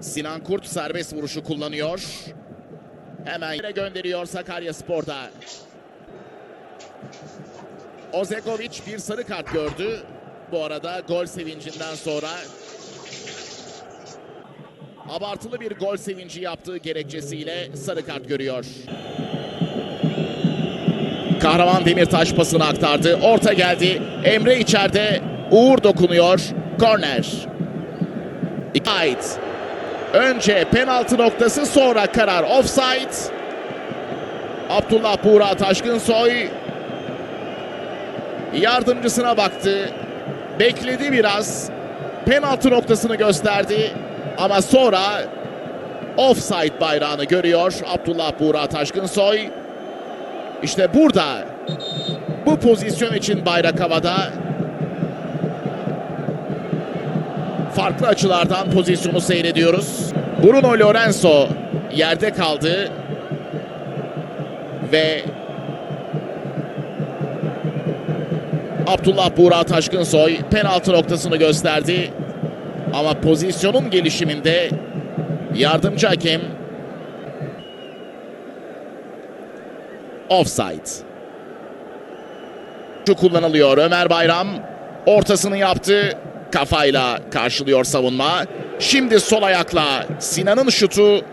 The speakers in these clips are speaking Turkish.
Sinan Kurt serbest vuruşu kullanıyor. Hemen yine gönderiyor Sakarya Spor'da. Ozegovic bir sarı kart gördü. Bu arada gol sevincinden sonra abartılı bir gol sevinci yaptığı gerekçesiyle sarı kart görüyor. Kahraman Demirtaş pasını aktardı. Orta geldi. Emre içeride. Uğur dokunuyor. Korner. Offside. Önce penaltı noktası sonra karar offside. Abdullah Buğra Taşkınsoy yardımcısına baktı. Bekledi biraz. Penaltı noktasını gösterdi. Ama sonra offside bayrağını görüyor Abdullah Buğra Taşkınsoy. İşte burada bu pozisyon için bayrak havada farklı açılardan pozisyonu seyrediyoruz. Bruno Lorenzo yerde kaldı ve Abdullah Buğra Taşkınsoy penaltı noktasını gösterdi. Ama pozisyonun gelişiminde yardımcı hakem offside. Şu kullanılıyor. Ömer Bayram ortasını yaptı. Kafayla karşılıyor savunma. Şimdi sol ayakla Sinan'ın şutu.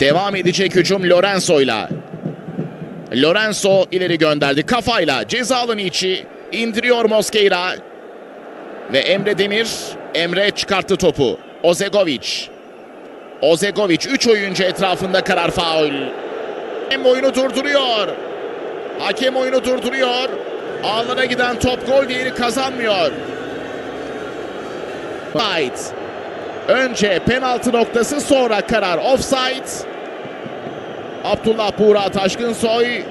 Devam edecek hücum Lorenzo'yla. Lorenzo ileri gönderdi. Kafayla ceza alanı içi indiriyor Mosqueira. Ve Emre Demir. Emre çıkarttı topu. Ozegovic. Ozegovic 3 oyuncu etrafında karar faul. Hakem oyunu durduruyor. Hakem oyunu durduruyor. Ağlara giden top gol değeri kazanmıyor. Offside. Önce penaltı noktası sonra karar offside. Abdullah Buğra Taşkınsoy